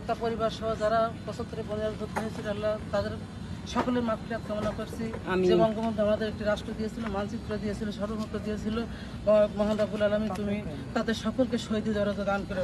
তার পরিবার সহ যারা পঁচাত্তরে পনেরো যুক্ত হয়েছিল আল্লাহ তাদের সকলের মাফিয়াত কামনা করছি। যে বঙ্গবন্ধু আমাদের একটি রাষ্ট্র দিয়েছিল মানচিত্র দিয়েছিল সর্বমুক্ত দিয়েছিল মহা- মহান রাবুল আলমী তুমি তাদের সকলকে শহীদ দরজা দান করে